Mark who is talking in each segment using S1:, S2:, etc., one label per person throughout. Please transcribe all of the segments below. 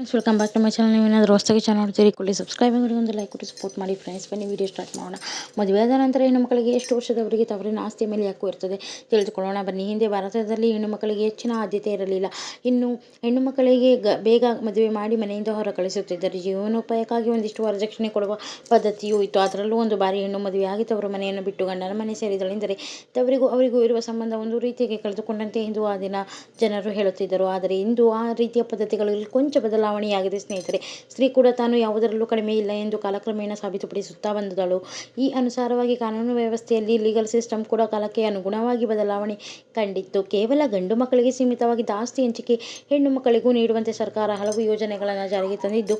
S1: Friends welcome back to my channel ನೀವು ಏನಾದರೂ ಹೊಸದಾಗಿ ಚಾನಲ್ ನೋಡ್ತೀರಿ ಕೊಡಿ ಸಬ್ಸ್ಕ್ರೈಬ್ ಮಾಡಿ, ಒಂದು ಲೈಕ್ ಕೊಟ್ಟು ಸಪೋರ್ಟ್ ಮಾಡಿ ಫ್ರೆಂಡ್ಸ್ ಬನ್ನಿ ವಿಡಿಯೋ ಸ್ಟಾರ್ಟ್ ಮಾಡೋಣ. ಮದುವೆ ಆದ ನಂತರ ಹೆಣ್ಣು ಮಕ್ಕಳಿಗೆ ಎಷ್ಟು ವರ್ಷದವರೆಗೆ ತವರಿನ ಆಸ್ತಿ ಮೇಲೆ ಯಾಕೋ ಇರ್ತದೆ ತಿಳಿದುಕೊಳ್ಳೋಣ. ಬನ್ನಿ, ಹಿಂದೆ ಭಾರತದಲ್ಲಿ ಹೆಣ್ಣು ಮಕ್ಕಳಿಗೆ ಹೆಚ್ಚಿನ ಆದ್ಯತೆ ಇರಲಿಲ್ಲ. ಇನ್ನು ಹೆಣ್ಣು ಮಕ್ಕಳಿಗೆ ಬೇಗ ಮದುವೆ ಮಾಡಿ ಮನೆಯಿಂದ ಹೊರ ಕಳಿಸುತ್ತಿದ್ದರು. ಜೀವನೋಪಾಯಕ್ಕಾಗಿ ಒಂದಿಷ್ಟು ವರದಕ್ಷಿಣೆ ಕೊಡುವ ಪದ್ಧತಿಯೂ ಇತ್ತು. ಅದರಲ್ಲೂ ಒಂದು ಬಾರಿ ಹೆಣ್ಣು ಮದುವೆ ಆಗಿ ತವರು ಮನೆಯನ್ನು ಬಿಟ್ಟು ಗಂಡನ ಮನೆ ಸೇರಿದಳೆಂದರೆ ತವರಿಗೂ ಅವರಿಗೂ ಇರುವ ಸಂಬಂಧ ಒಂದು ರೀತಿಯಾಗಿ ಕಳೆದುಕೊಂಡಂತೆ ಎಂದು ಆ ದಿನ ಜನರು ಹೇಳುತ್ತಿದ್ದರು. ಆದರೆ ಇಂದು ಆ ರೀತಿಯ ಪದ್ಧತಿಗಳಲ್ಲಿ ಕೊಂಚ ಬದಲಾವಣೆಯಾಗಿದೆ ಸ್ನೇಹಿತರೆ. ಸ್ತ್ರೀ ಕೂಡ ತಾನು ಯಾವುದರಲ್ಲೂ ಕಡಿಮೆ ಇಲ್ಲ ಎಂದು ಕಾಲಕ್ರಮೇಣ ಸಾಬೀತುಪಡಿಸುತ್ತಾ ಬಂದಿದ್ದಳು ಈ ಅನುಸಾರವಾಗಿ ಕಾನೂನು ವ್ಯವಸ್ಥೆಯಲ್ಲಿ ಲೀಗಲ್ ಸಿಸ್ಟಮ್ ಕೂಡ ಕಾಲಕ್ಕೆ ಅನುಗುಣವಾಗಿ ಬದಲಾವಣೆ ಕಂಡಿತ್ತು. ಕೇವಲ ಗಂಡು ಮಕ್ಕಳಿಗೆ ಸೀಮಿತವಾಗಿದ್ದ ಆಸ್ತಿ ಹಂಚಿಕೆ, ಹೆಣ್ಣು ಮಕ್ಕಳಿಗೂ ನೀಡುವಂತೆ ಸರ್ಕಾರ ಹಲವು ಯೋಜನೆಗಳನ್ನು ಜಾರಿಗೆ ತಂದಿದ್ದು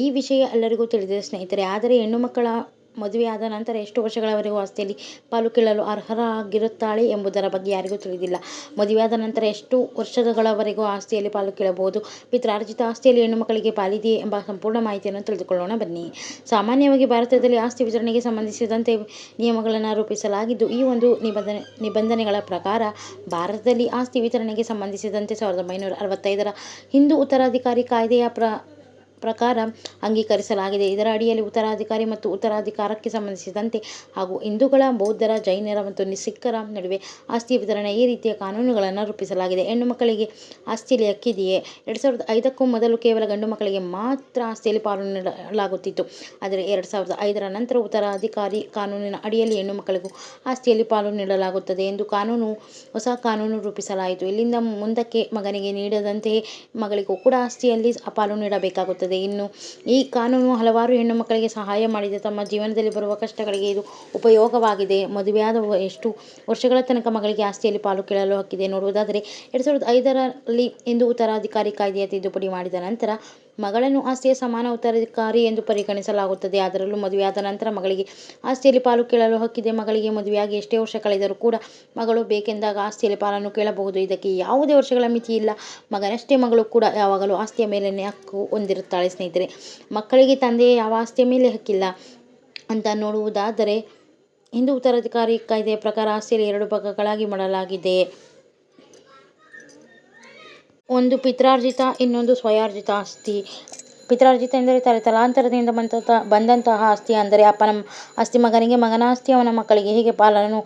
S1: ಈ ವಿಷಯ ಎಲ್ಲರಿಗೂ ತಿಳಿದಿದೆ ಸ್ನೇಹಿತರೆ. ಆದರೆ ಹೆಣ್ಣು ಮಕ್ಕಳ ಮದುವೆಯಾದ ನಂತರ ಎಷ್ಟು ವರ್ಷಗಳವರೆಗೂ ಆಸ್ತಿಯಲ್ಲಿ ಪಾಲು ಕೇಳಲು ಅರ್ಹರಾಗಿರುತ್ತಾಳೆ ಎಂಬುದರ ಬಗ್ಗೆ ಯಾರಿಗೂ ತಿಳಿದಿಲ್ಲ. ಮದುವೆಯಾದ ನಂತರ ಎಷ್ಟು ವರ್ಷಗಳವರೆಗೂ ಆಸ್ತಿಯಲ್ಲಿ ಪಾಲು ಕೇಳಬಹುದು? ಪಿತ್ರಾರ್ಜಿತ ಆಸ್ತಿಯಲ್ಲಿ ಹೆಣ್ಣು ಮಕ್ಕಳಿಗೆ ಪಾಲಿದೆಯೇ ಎಂಬ ಸಂಪೂರ್ಣ ಮಾಹಿತಿಯನ್ನು ತಿಳಿದುಕೊಳ್ಳೋಣ. ಬನ್ನಿ. ಸಾಮಾನ್ಯವಾಗಿ ಭಾರತದಲ್ಲಿ ಆಸ್ತಿ ವಿತರಣೆಗೆ ಸಂಬಂಧಿಸಿದಂತೆ ನಿಯಮಗಳನ್ನು ರೂಪಿಸಲಾಗಿದ್ದು, ಈ ಒಂದು ನಿಬಂಧನೆ, ನಿಬಂಧನೆಗಳ ಪ್ರಕಾರ ಭಾರತದಲ್ಲಿ ಆಸ್ತಿ ವಿತರಣೆಗೆ ಸಂಬಂಧಿಸಿದಂತೆ ಸಾವಿರದ ಒಂಬೈನೂರ ಅರವತ್ತೈದರ ಹಿಂದೂ ಉತ್ತರಾಧಿಕಾರಿ ಕಾಯ್ದೆಯ ಪ್ರ ಪ್ರಕಾರ ಅಂಗೀಕರಿಸಲಾಗಿದೆ. ಇದರ ಅಡಿಯಲ್ಲಿ ಉತ್ತರಾಧಿಕಾರಿ ಮತ್ತು ಉತ್ತರಾಧಿಕಾರಕ್ಕೆ ಸಂಬಂಧಿಸಿದಂತೆ ಹಾಗೂ ಹಿಂದೂಗಳ, ಬೌದ್ಧರ, ಜೈನರ ಮತ್ತು ಸಿಖ್ಖರ ನಡುವೆ ಆಸ್ತಿ ವಿತರಣೆ ಈ ರೀತಿಯ ಕಾನೂನುಗಳನ್ನು ರೂಪಿಸಲಾಗಿದೆ. ಹೆಣ್ಣು ಮಕ್ಕಳಿಗೆ ಆಸ್ತಿಯಲ್ಲಿ ಹಕ್ಕಿದೆಯೇ ಎರಡು ಸಾವಿರದ ಐದಕ್ಕೂ ಮೊದಲು ಕೇವಲ ಗಂಡು ಮಕ್ಕಳಿಗೆ ಮಾತ್ರ ಆಸ್ತಿಯಲ್ಲಿ ಪಾಲು ನೀಡಲಾಗುತ್ತಿತ್ತು. ಆದರೆ ಎರಡು ಸಾವಿರದ ಐದರ ನಂತರ ಉತ್ತರಾಧಿಕಾರಿ ಕಾನೂನಿನ ಅಡಿಯಲ್ಲಿ ಹೆಣ್ಣು ಮಕ್ಕಳಿಗೂ ಆಸ್ತಿಯಲ್ಲಿ ಪಾಲು ನೀಡಲಾಗುತ್ತದೆ ಎಂದು ಕಾನೂನು, ಹೊಸ ಕಾನೂನು ರೂಪಿಸಲಾಯಿತು. ಇಲ್ಲಿಂದ ಮುಂದಕ್ಕೆ ಮಗನಿಗೆ ನೀಡದಂತೆಯೇ ಮಗಳಿಗೂ ಕೂಡ ಆಸ್ತಿಯಲ್ಲಿ ಪಾಲು ನೀಡಬೇಕಾಗುತ್ತದೆ. ಇನ್ನು ಈ ಕಾನೂನು ಹಲವಾರು ಹೆಣ್ಣು ಮಕ್ಕಳಿಗೆ ಸಹಾಯ ಮಾಡಿದೆ. ತಮ್ಮ ಜೀವನದಲ್ಲಿ ಬರುವ ಕಷ್ಟಗಳಿಗೆ ಇದು ಉಪಯೋಗವಾಗಿದೆ. ಮದುವೆಯಾದ ಎಷ್ಟು ವರ್ಷಗಳ ತನಕ ಮಗಳಿಗೆ ಆಸ್ತಿಯಲ್ಲಿ ಪಾಲು ಕೇಳಲು ಹಕ್ಕಿದೆ ನೋಡುವುದಾದರೆ, ಎರಡು ಸಾವಿರದ ಐದರಲ್ಲಿ ಎಂದು ಉತ್ತರಾಧಿಕಾರಿ ಕಾಯ್ದೆಯ ತಿದ್ದುಪಡಿ ಮಾಡಿದ ನಂತರ ಮಗಳನ್ನು ಆಸ್ತಿಯ ಸಮಾನ ಉತ್ತರಾಧಿಕಾರಿ ಎಂದು ಪರಿಗಣಿಸಲಾಗುತ್ತದೆ. ಅದರಲ್ಲೂ ಮದುವೆಯಾದ ನಂತರ ಮಗಳಿಗೆ ಆಸ್ತಿಯಲ್ಲಿ ಪಾಲು ಕೇಳಲು ಹಕ್ಕಿದೆ. ಮಗಳಿಗೆ ಮದುವೆಯಾಗಿ ಎಷ್ಟೇ ವರ್ಷ ಕಳೆದರೂ ಕೂಡ ಮಗಳು ಬೇಕೆಂದಾಗ ಆಸ್ತಿಯಲ್ಲಿ ಪಾಲನ್ನು ಕೇಳಬಹುದು. ಇದಕ್ಕೆ ಯಾವುದೇ ವರ್ಷಗಳ ಮಿತಿ ಇಲ್ಲ. ಮಗನಷ್ಟೇ ಮಗಳು ಕೂಡ ಯಾವಾಗಲೂ ಆಸ್ತಿಯ ಮೇಲೆ ಹಕ್ಕು ಹೊಂದಿರುತ್ತಾಳೆ ಸ್ನೇಹಿತರೆ. ಮಕ್ಕಳಿಗೆ ತಂದೆಯೇ ಯಾವ ಆಸ್ತಿಯ ಮೇಲೆ ಹಕ್ಕಿಲ್ಲ ಅಂತ ನೋಡುವುದಾದರೆ, ಹಿಂದೂ ಉತ್ತರಾಧಿಕಾರಿ ಕಾಯ್ದೆಯ ಪ್ರಕಾರ ಆಸ್ತಿಯಲ್ಲಿ ಎರಡು ಭಾಗಗಳಾಗಿ ಮಾಡಲಾಗಿದೆ. ಒಂದು ಪಿತ್ರಾರ್ಜಿತ, ಇನ್ನೊಂದು ಸ್ವಯಾರ್ಜಿತ ಆಸ್ತಿ. ಪಿತ್ರಾರ್ಜಿತ ಎಂದರೆ ತಲೆ ತಲಾಂತರದಿಂದ ಬಂದಂಥ ಬಂದಂತಹ ಆಸ್ತಿ. ಅಂದರೆ ಅಪ್ಪನ ಆಸ್ತಿ ಮಗನಿಗೆ ಮಗನ ಆಸ್ತಿ, ಅವನ ಮಕ್ಕಳಿಗೆ. ಹೀಗೆ ಪಾಲನ್ನು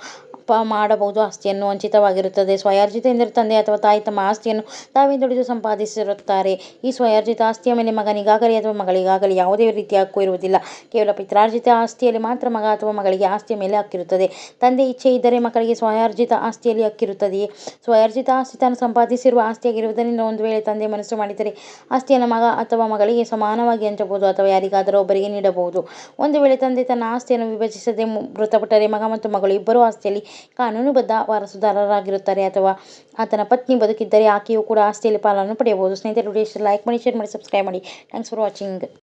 S1: ಪ ಮಾಡಬಹುದು. ಆಸ್ತಿಯನ್ನು ವಂಚಿತವಾಗಿರುತ್ತದೆ. ಸ್ವಯಾರ್ಜಿತ ಎಂದರೆ ತಂದೆ ಅಥವಾ ತಾಯಿ ತಮ್ಮ ಆಸ್ತಿಯನ್ನು ತಾವೇ ದುಡಿದು ಸಂಪಾದಿಸಿರುತ್ತಾರೆ. ಈ ಸ್ವಯಾರ್ಜಿತ ಆಸ್ತಿಯ ಮೇಲೆ ಮಗನಿಗಾಗಲಿ ಅಥವಾ ಮಗಳಿಗಾಗಲಿ ಯಾವುದೇ ರೀತಿಯ ಹಕ್ಕು ಇರುವುದಿಲ್ಲ. ಕೇವಲ ಪಿತ್ರಾರ್ಜಿತ ಆಸ್ತಿಯಲ್ಲಿ ಮಾತ್ರ ಮಗ ಅಥವಾ ಮಗಳಿಗೆ ಆಸ್ತಿಯ ಮೇಲೆ ಹಕ್ಕಿರುತ್ತದೆ. ತಂದೆ ಇಚ್ಛೆ ಇದ್ದರೆ ಮಕ್ಕಳಿಗೆ ಸ್ವಯಾರ್ಜಿತ ಆಸ್ತಿಯಲ್ಲಿ ಹಕ್ಕಿರುತ್ತದೆಯೇ? ಸ್ವಯಾರ್ಜಿತ ಆಸ್ತಿ ತಾನು ಸಂಪಾದಿಸಿರುವ ಆಸ್ತಿಯಾಗಿರುವುದರಿಂದ ಒಂದು ವೇಳೆ ತಂದೆ ಮನಸ್ಸು ಮಾಡಿದರೆ ಆಸ್ತಿಯನ್ನು ಮಗ ಅಥವಾ ಮಗಳಿಗೆ ಸಮಾನವಾಗಿ ಹಂಚಬಹುದು ಅಥವಾ ಯಾರಿಗಾದರೂ ಒಬ್ಬರಿಗೆ ನೀಡಬಹುದು. ಒಂದು ವೇಳೆ ತಂದೆ ತನ್ನ ಆಸ್ತಿಯನ್ನು ವಿಭಜಿಸದೆ ಮೃತಪಟ್ಟರೆ ಮಗ ಮತ್ತು ಮಗಳು ಇಬ್ಬರೂ ಆಸ್ತಿಯಲ್ಲಿ ಕಾನೂನುಬದ್ಧ ವಾರಸುದಾರರಾಗಿರುತ್ತಾರೆ ಅಥವಾ ಆತನ ಪತ್ನಿ ಬದುಕಿದ್ದರೆ ಆಕೆಯೂ ಕೂಡ ಆಸ್ತಿಯಲ್ಲಿ ಪಾಲನ್ನು ಪಡೆಯಬಹುದು. ಸ್ನೇಹಿತರು ಲೈಕ್ ಮಾಡಿ ಶೇರ್ ಮಾಡಿ ಸಬ್ಸ್ಕ್ರೈಬ್ ಮಾಡಿ. Thanks for watching